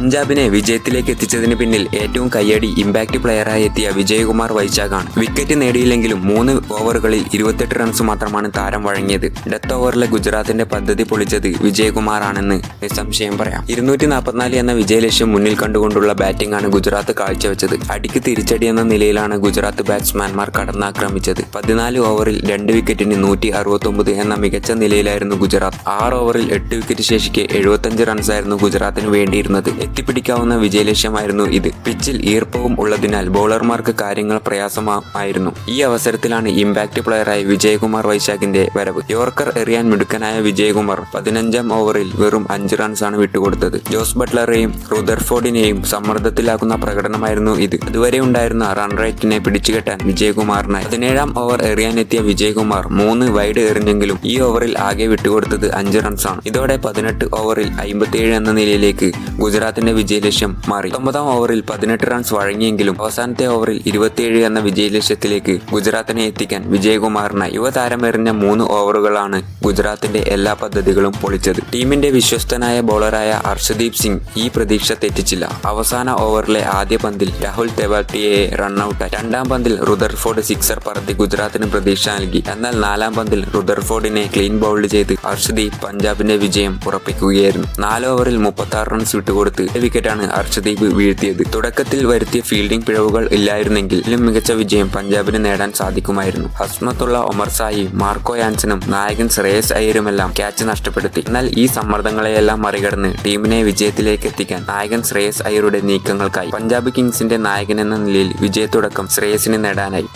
പഞ്ചാബിനെ വിജയത്തിലേക്ക് എത്തിച്ചതിന് പിന്നിൽ ഏറ്റവും കയ്യടി ഇമ്പാക്ട് പ്ലെയറായി എത്തിയ വിജയകുമാർ വൈശാഖാണ്. വിക്കറ്റ് നേടിയില്ലെങ്കിലും മൂന്ന് ഓവറുകളിൽ ഇരുപത്തെട്ട് റൺസ് മാത്രമാണ് താരം വഴങ്ങിയത്. ഡെത്ത് ഓവറിലെ ഗുജറാത്തിന്റെ പദ്ധതി പൊളിച്ചത് വിജയകുമാറാണെന്ന് നിസ്സംശയം പറയാം. ഇരുന്നൂറ്റി നാൽപ്പത്തിനാല് എന്ന വിജയലക്ഷ്യം മുന്നിൽ കണ്ടുകൊണ്ടുള്ള ബാറ്റിംഗ് ആണ് ഗുജറാത്ത് കാഴ്ചവെച്ചത്. അടിക്ക് തിരിച്ചടി എന്ന നിലയിലാണ് ഗുജറാത്ത് ബാറ്റ്സ്മാൻമാർ കടന്നാക്രമിച്ചത്. പതിനാല് ഓവറിൽ രണ്ട് വിക്കറ്റിന് നൂറ്റി അറുപത്തൊമ്പത് എന്ന മികച്ച നിലയിലായിരുന്നു ഗുജറാത്ത്. ആറ് ഓവറിൽ എട്ട് വിക്കറ്റ് ശേഷിക്കെ എഴുപത്തഞ്ച് റൺസായിരുന്നു ഗുജറാത്തിന് വേണ്ടിയിരുന്നത്. എത്തിപ്പിടിക്കാവുന്ന വിജയലക്ഷ്യമായിരുന്നു ഇത്. പിച്ചിൽ ഈർപ്പവും ഉള്ളതിനാൽ ബൗളർമാർക്ക് കാര്യങ്ങൾ പ്രയാസമായിരുന്നു. ഈ അവസരത്തിലാണ് ഇമ്പാക്ട് പ്ലെയറായി വിജയകുമാർ വൈശാഖിന്റെ വരവ്. യോർക്കർ എറിയാൻ മിടുക്കനായ വിജയകുമാർ പതിനഞ്ചാം ഓവറിൽ വെറും അഞ്ച് റൺസാണ് വിട്ടുകൊടുത്തത്. ജോസ് ബട്ട്ലറെയും റുദർഫോർഡിനെയും സമ്മർദ്ദത്തിലാക്കുന്ന പ്രകടനമായിരുന്നു ഇത്. അതുവരെ ഉണ്ടായിരുന്ന റൺ റേറ്റിനെ പിടിച്ചുകെട്ടാൻ വിജയകുമാറിനായി പതിനേഴാം ഓവർ എറിയാനെത്തിയ വിജയകുമാർ മൂന്ന് വൈഡ് എറിഞ്ഞെങ്കിലും ഈ ഓവറിൽ ആകെ വിട്ടുകൊടുത്തത് അഞ്ച് റൺസാണ്. ഇതോടെ പതിനെട്ട് ഓവറിൽ അമ്പത്തിയേഴ് എന്ന നിലയിലേക്ക് ഗുജറാത്തിന്റെ വിജയലക്ഷ്യം മാറി. ഒമ്പതാം ഓവറിൽ പതിനെട്ട് റൺസ് വഴങ്ങിയെങ്കിലും അവസാനത്തെ ഓവറിൽ ഇരുപത്തിയേഴ് എന്ന വിജയലക്ഷ്യത്തിലേക്ക് ഗുജറാത്തിനെ എത്തിക്കാൻ വിജയകുമാറിന് യുവതാരം എറിഞ്ഞ മൂന്ന് ഓവറുകളാണ് ഗുജറാത്തിന്റെ എല്ലാ പദ്ധതികളും പൊളിച്ചത്. ടീമിന്റെ വിശ്വസ്തനായ ബോളറായ ഹർഷദീപ് സിംഗ് ഈ പ്രതീക്ഷ തെറ്റിച്ചില്ല. അവസാന ഓവറിലെ ആദ്യ പന്തിൽ രാഹുൽ തെവാട്ടിയയെ റണ്ണൌട്ടായി. രണ്ടാം പന്തിൽ റുദർഫോർഡ് സിക്സർ പറത്തി ഗുജറാത്തിന് പ്രതീക്ഷ നൽകി. എന്നാൽ നാലാം പന്തിൽ റുദർഫോർഡിനെ ക്ലീൻ ബൗൾഡ് ചെയ്ത് ഹർഷദീപ് പഞ്ചാബിന്റെ വിജയം ഉറപ്പിക്കുകയായിരുന്നു. നാല് ഓവറിൽ മുപ്പത്തി റൺസ് വിട്ടുകൊടുത്ത് വിക്കറ്റാണ് അർഷദീപ് വീഴ്ത്തിയത്. തുടക്കത്തിൽ വരുത്തിയ ഫീൽഡിംഗ് പിഴവുകൾ ഇല്ലായിരുന്നെങ്കിൽ മികച്ച വിജയം പഞ്ചാബിന് നേടാൻ സാധിക്കുമായിരുന്നു. ഹസ്മത്തുള്ള ഒമർ സായി മാർക്കോ യാൻസനും നായകൻ ശ്രേയസ് അയ്യരുമെല്ലാം ക്യാച്ച് നഷ്ടപ്പെടുത്തി. എന്നാൽ ഈ സമ്മർദ്ദങ്ങളെയെല്ലാം മറികടന്ന് ടീമിനെ വിജയത്തിലേക്ക് എത്തിക്കാൻ നായകൻ ശ്രേയസ് അയ്യരുടെ നീക്കങ്ങൾക്കായി. പഞ്ചാബ് കിങ്സിന്റെ നായകൻ എന്ന നിലയിൽ വിജയത്തുടക്കം ശ്രേയസിന് നേടാനായി.